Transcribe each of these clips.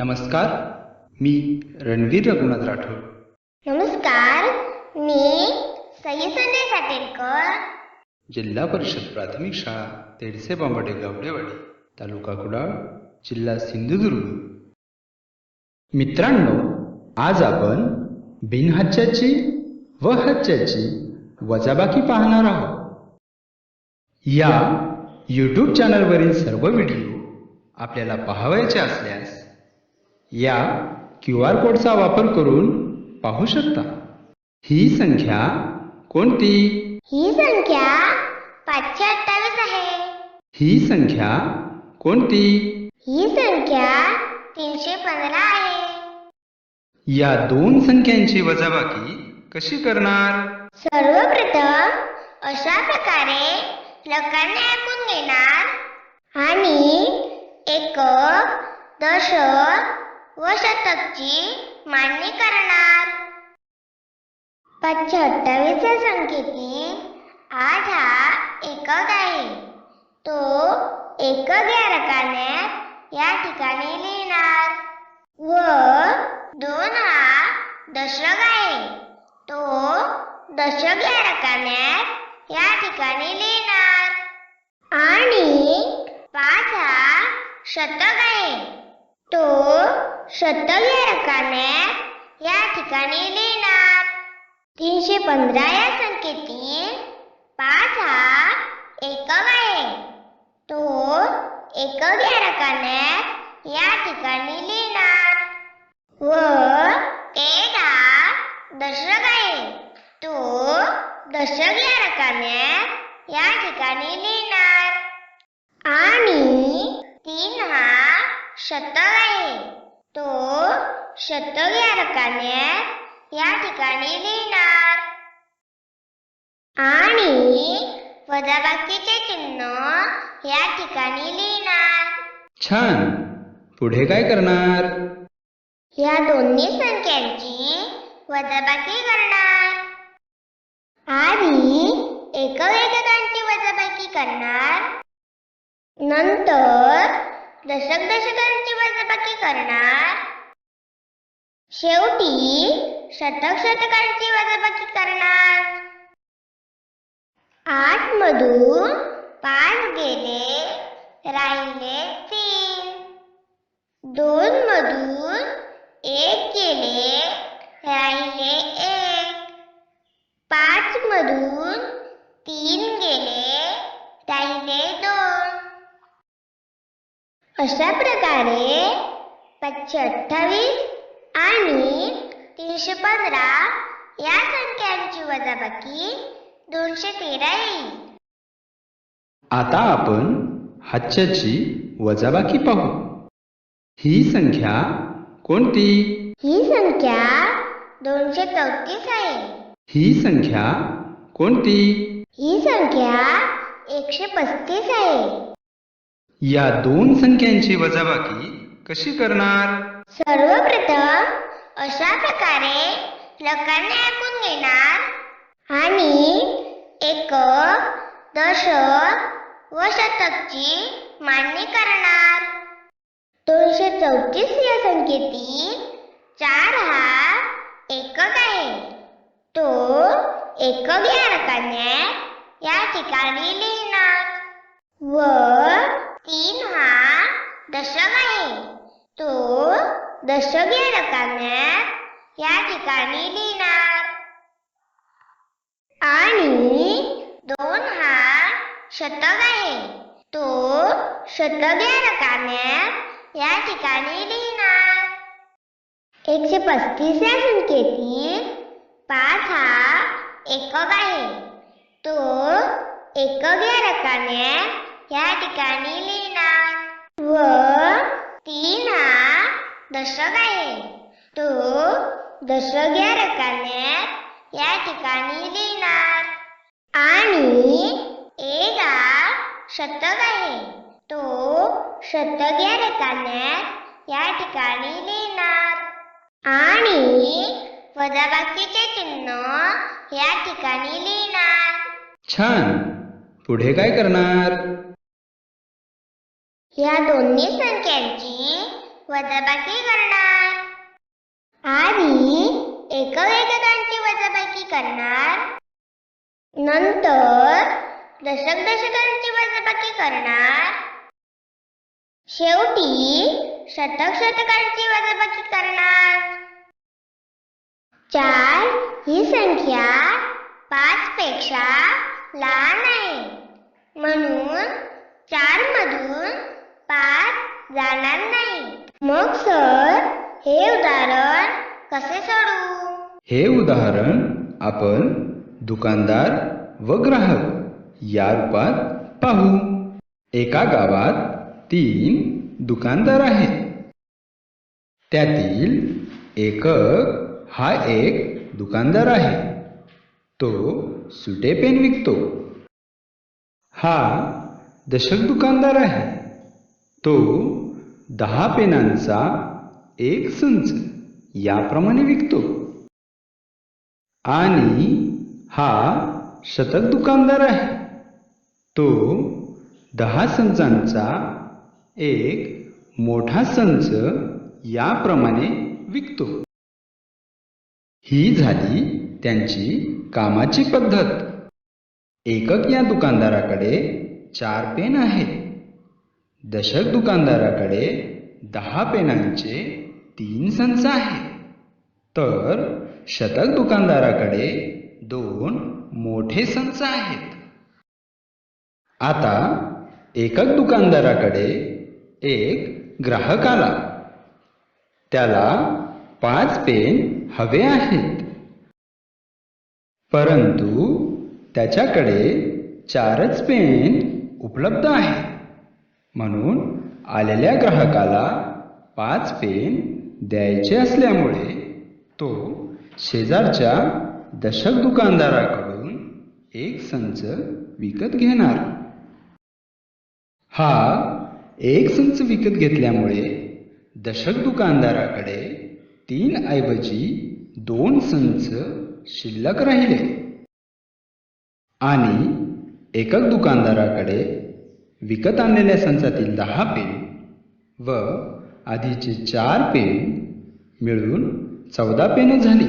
नमस्कार मी रणवीर रघुनाथ राठोड. नमस्कार मी सई संजय साटेलकर जिल्हा परिषद प्राथमिक शाळा तेडसे बांबडे गावडेवाडी तालुका कुडाळ जिल्हा सिंधुदुर्ग. मित्रांनो आज आपण बिनहज्जाची व हज्जाची वजाबाकी पाहणार आहोत. या यूट्यूब चॅनलवरील सर्व व्हिडिओ आपल्याला पाहावयाचे असल्यास या क्यू आर कोडचा वापर करून पाहू शकता. ही संख्या कोणती? ही संख्या पाचशे अठ्ठावीस आहे. ही संख्या कोणती? ही संख्या तीनशे पंधरा आहे. या दोन संख्यांची वजाबाकी कशी करणार? सर्वप्रथम अशा प्रकारे लोकांनी ऐकून घेणार. आणि एकक दशक व शतकची मांडणी करणार. पाचशे अठ्ठावीसच्या संख्येतील आठ हा एकक आहे. तो एकक या रकान्यात या ठिकाणी लिहिणार. व दोन हा दशक आहे. तो दशक या रकान्यात या ठिकाणी लिहिणार. आणि पाच हा शतक आहे. तो शतक या या ठिकाणी लिहिणार. तीनशे पंधरा या संख्येतील पाच हा एकक आहे. तो एकक या या ठिकाणी लिहिणार. व एक हा दशक आहे. तो दशक या या ठिकाणी लिहिणार. आणि तीन हा शतक आहे. तो शतक या रकान्यात या ठिकाणी लिहिणार. आणि वजाबाकीचे चिन्ह या ठिकाणी लिहिणार. छान. पुढे काय करणार? या दोन्ही संख्यांची वजाबाकी करणार. आधी एकक एककांची वजाबाकी करणार. नंतर दशक दशकांची वजाबाकी करणार. शेवटी शतक शतकांची वजाबाकी करणार. आठ मधून पाच गेले राहिले तीन. दोन मधून एक गेले राहिले एक. पाच मधून तीन गेले राहिले दोन अशा प्रकारे? पाचशे अठ्ठावीस आणि तीनशे पंधरा या संख्यांची वजाबाकी दोनशे तेरा येईल. आता आपण हज्जाची वजाबाकी पाहू. ही संख्या कोणती? ही संख्या दोनशे चौतीस आहे. ही संख्या कोणती? ही संख्या एकशे पस्तीस आहे. या दोन संख्यांची वजाबाकी कशी करणार? सर्वप्रथम अशा प्रकारे लोकांनी ऐकून घेणार. आणि एकक दशक व शतकची मांडणी करणार. दोनशे चौतीस या संख्येतील चार हा एकक आहे. तो एकक या रकान्यात या ठिकाणी लिहिणार. व तीन हा दशक आहे तो दशक या रकान्यात या ठिकाणी लिहिणार. आणि दोन हा शतक आहे तो शतक या रकान्यात या ठिकाणी लिहिणार. एकशे पस्तीस या संख्येतील पाच हा एकक आहे तो एकक या रकान्यात या ठिकाणी लिहिणार. व तीन हा दशक आहे तो दशक या रकान्यात या ठिकाणी लिहिणार. आणि एक हा शतक आहे तो शतक या रकान्यात या ठिकाणी लिहिणार. आणि वजाबाकीचे चिन्ह या ठिकाणी लिहिणार. छान. पुढे काय करणार? या दोन्ही संख्यांची वजाबाकी करणार. आधी एकक वजाबाकी करणार. नंतर दशक दशकांची वजाबाकी करणार. शेवटी शतक शतकांची वजाबाकी करणार. चार ही संख्या पाच पेक्षा लहान आहे. म्हणून चार मधून पार जाणार नाही. मग सर हे उदाहरण कसे सोडवू हे उदाहरण आपण दुकानदार व ग्राहक या रूपात पाहू. एका गावात तीन दुकानदार आहेत. त्यातील एकक हा एक दुकानदार आहे. तो सुटे पेन विकतो. हा दशक दुकानदार आहे. तो दहा पेनांचा एक संच याप्रमाणे विकतो. आणि हा शतक दुकानदार आहे. तो दहा संचांचा एक मोठा संच याप्रमाणे विकतो. ही झाली त्यांची कामाची पद्धत. एकक या दुकानदाराकडे चार पेन आहेत. दशक दुकानदाराकडे दहा पेनांचे तीन संच आहेत तर शतक दुकानदाराकडे दोन मोठे संच आहेत. आता एकक दुकानदाराकडे एक ग्राहक आला. त्याला पाच पेन हवे आहेत. परंतु त्याच्याकडे चारच पेन उपलब्ध आहेत. म्हणून आलेल्या ग्राहकाला पाच पेन द्यायचे असल्यामुळे तो शेजारच्या दशक दुकानदाराकडून एक संच विकत घेणार. हा एक संच विकत घेतल्यामुळे दशक दुकानदाराकडे तीन ऐवजी दोन संच शिल्लक राहिले. आणि एकक दुकानदाराकडे विकत आणलेल्या संचातील दहा पेन व आधीचे चार पेन मिळून चौदा पेन झाली.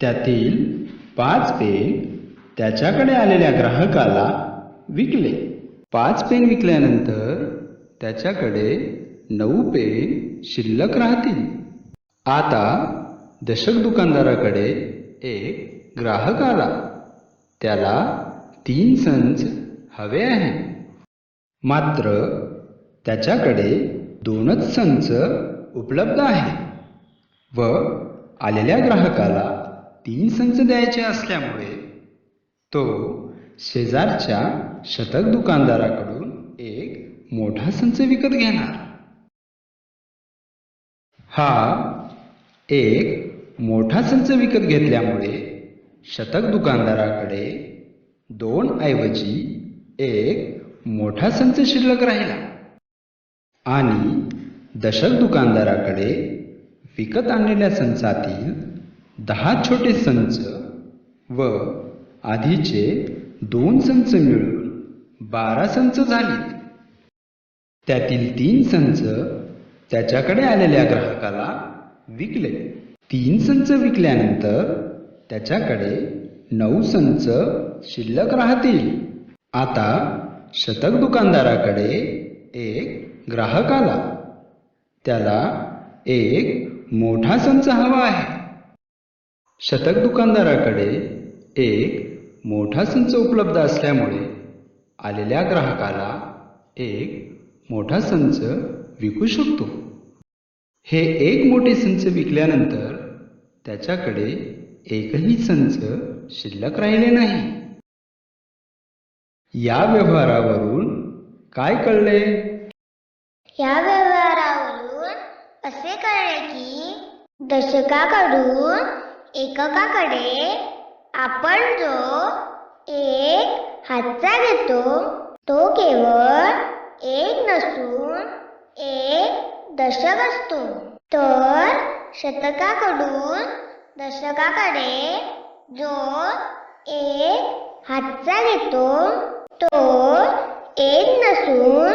त्यातील पाच पेन त्याच्याकडे आलेल्या ग्राहकाला विकले. पाच पेन विकल्यानंतर त्याच्याकडे नऊ पेन शिल्लक राहतील. आता दशक दुकानदाराकडे एक ग्राहक आला. त्याला तीन संच हवे आहे. मात्र त्याच्याकडे दोनच संच उपलब्ध आहे व आलेल्या ग्राहकाला तीन संच द्यायचे असल्यामुळे तो शेजारच्या शतक दुकानदाराकडून एक मोठा संच विकत घेणार. हा एक मोठा संच विकत घेतल्यामुळे शतक दुकानदाराकडे दोन ऐवजी एक मोठा संच शिल्लक राहिला. आणि दशक दुकानदाराकडे विकत आणलेल्या संचातील दहा छोटे संच व आधीचे दोन संच मिळून बारा संच झाले. त्यातील तीन संच त्याच्याकडे आलेल्या ग्राहकाला विकले. तीन संच विकल्यानंतर त्याच्याकडे नऊ संच शिल्लक राहतील. आता शतक दुकानदाराकडे एक ग्राहक आला. त्याला एक मोठा संच हवा आहे. शतक दुकानदाराकडे एक मोठा संच उपलब्ध असल्यामुळे आलेल्या ग्राहकाला एक मोठा संच विकू शकतो. हे एक मोठे संच विकल्यानंतर त्याच्याकडे एकही संच शिल्लक राहिले नाही. या व्यवहारावरून काय कळले? या व्यवहारावरून असे कळले की दशकाकडून एककाकडे आपण जो एक हातचा घेतो तो केवळ एक नसून एक दशक असतो. तर शतकाकडून दशकाकडे जो एक हातचा घेतो तो एक नसून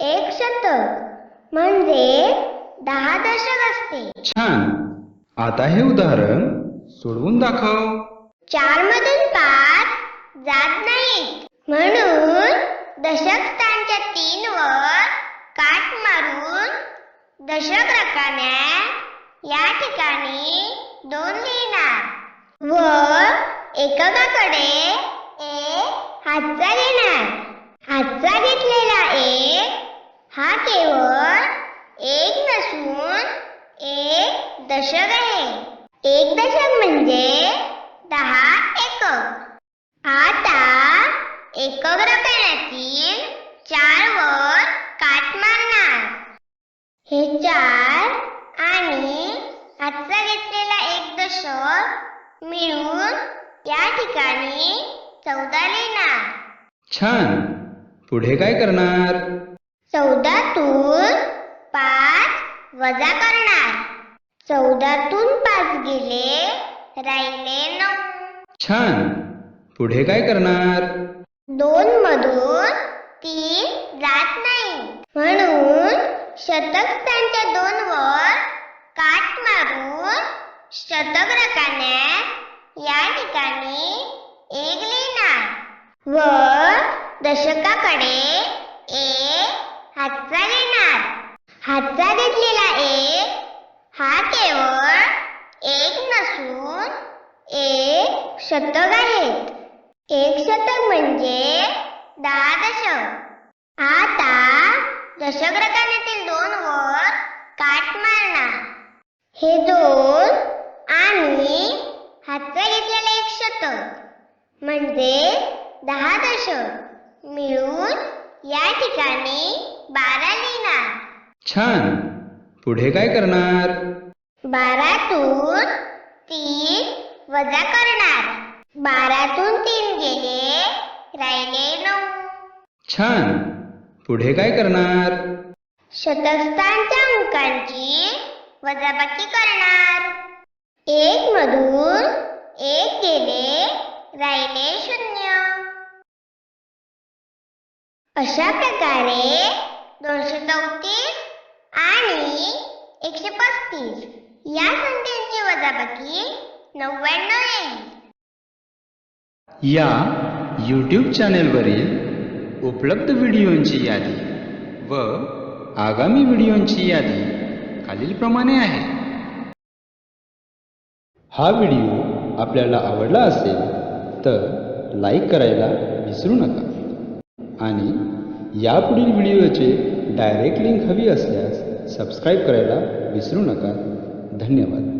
एक शतक म्हणजे दहा दशक असते. छान. आता हे उदाहरण सोडवून दाखव. चार मधून पाच जात नाहीत. म्हणून दशक स्थानच्या तीन वर काट मारून दशक रकान्यात या ठिकाणी दोन लिहिणार. व एककाकडे एक हातचा घेणार हातचा घेतलेला एक हा केवळ एक नसून एक दशक आहे. एक दशक म्हणजे दहा एकक. आता एकक रकण्यातील चार वर काट मारणार हे चार आणि आजचा घेतलेला एक दशक मिळून या ठिकाणी चौदा लिहिणार. छान. पुढे काय करणार? चौदातून पाच वजा करणार. चौदातून पाच गेले राहिले नऊ. छान. पुढे काय करणार? दोन मधून तीन जात नाही. म्हणून शतक स्थानच्या दोन वर काट मारून शतक रकान्यात या ठिकाणी एक लिहिणार व दशकाकडे एक हातचा घेणार हातचा घेतलेला एक हा केवळ एक नसून एक शतक आहेत एक शतक म्हणजे दहा दशक आता दशक रकान्यातील दोन वर काट मारणार हे दोन आणि हातचा घेतलेला एक शतक म्हणजे दहा दशक. मिळून या ठिकाणी बारा लिहिणार. छान. पुढे काय करणार? बारातून तीन वजा करणार. बारातून तीन गेले राहिले नऊ. छान. पुढे काय करणार? शतकस्थानच्या अंकांची वजाबाकी करणार. एक मधून एक गेले राहिले शून्य. अशा प्रकारे दोनशे चौतीस आणि एकशे पस्तीस या संख्यांची वजाबाकी नव्याण्णव येईल या यूट्यूब चॅनेलवरील उपलब्ध व्हिडिओंची यादी व आगामी व्हिडिओंची यादी खालीलप्रमाणे आहे. हा व्हिडिओ आपल्याला आवडला असेल तर लाईक करायला विसरू नका. आणि यापुढील व्हिडिओचे डायरेक्ट लिंक हवी असल्यास सबस्क्राईब करायला विसरू नका. धन्यवाद.